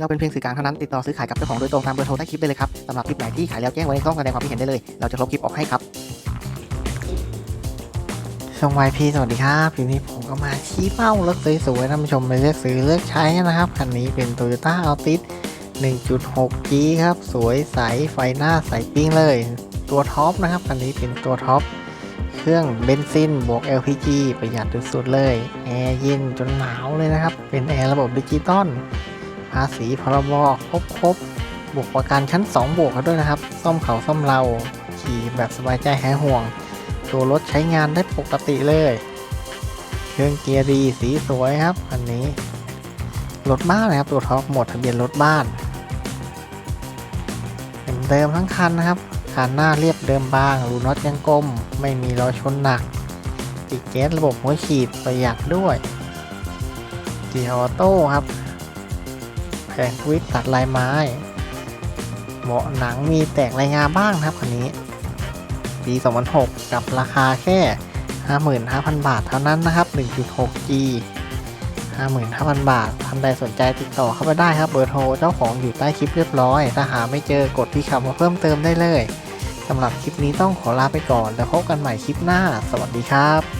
เราเป็นเพียงสื่อกลางเท่านั้นติดต่อซื้อขายกับเจ้าของโดยตรงตามเบอร์โทรใต้คลิปได้เลยครับสำหรับคลิปไหนที่ขายแล้วแจ้งไว้ในช่องแสดงความคิดเห็นได้เลย เราจะลบคลิปออกให้ครับช่องวายพีสวัสดีครับทีนี้ผมก็มาชี้เป้ารถสวยๆท่านผู้ชมไปเลือกซื้อเลือกใช้นะครับคันนี้เป็น Toyota Altis 1.6G ครับ สวยใสไฟหน้าใสปิ้งเลย ตัวท็อปนะครับคันนี้เป็นตัวท็อปเครื่องเบนซินบวก LPG ประหยัดสุดๆเลย แอร์เย็นจนหนาวเลยนะครับ เป็นแอร์ระบบดิจิตอล ภาษีพรบครบครบบวกประกันชั้น 2 บวกกันด้วยนะครับ ซ่อมเขาซ่อมเราขี่แบบสบายใจหายห่วง ตัวรถใช้งานได้ปกติเลย เครื่องเกียร์ดีสีสวยครับ อันนี้ รถบ้านนะครับ ตัวท็อปหมดทะเบียนรถบ้านเดิมทั้งคันนะครับคันหน้าเรียบเดิมบาง รูน็อตยังกลม ไม่มีรอยชนหนักติดแก๊สระบบหัวฉีดประหยัดด้วยเกียร์ออโต้ครับ แผงวิตตัดลายไม้เบาะหนังมีแตกลายงาบ้างนะครับคันนี้ ปี 2006 กับราคาแค่ 55,000 บาทเท่านั้นนะครับ 1.6G 55,000 บาทท่านใดสนใจติดต่อเข้ามาได้ครับ เบอร์โทรเจ้าของอยู่ใต้คลิปเรียบร้อย ถ้าหาไม่เจอกดที่คำมาเพิ่มเติมได้เลยสำหรับคลิปนี้ต้องขอลาไปก่อน แล้วพบกันใหม่คลิปหน้า สวัสดีครับ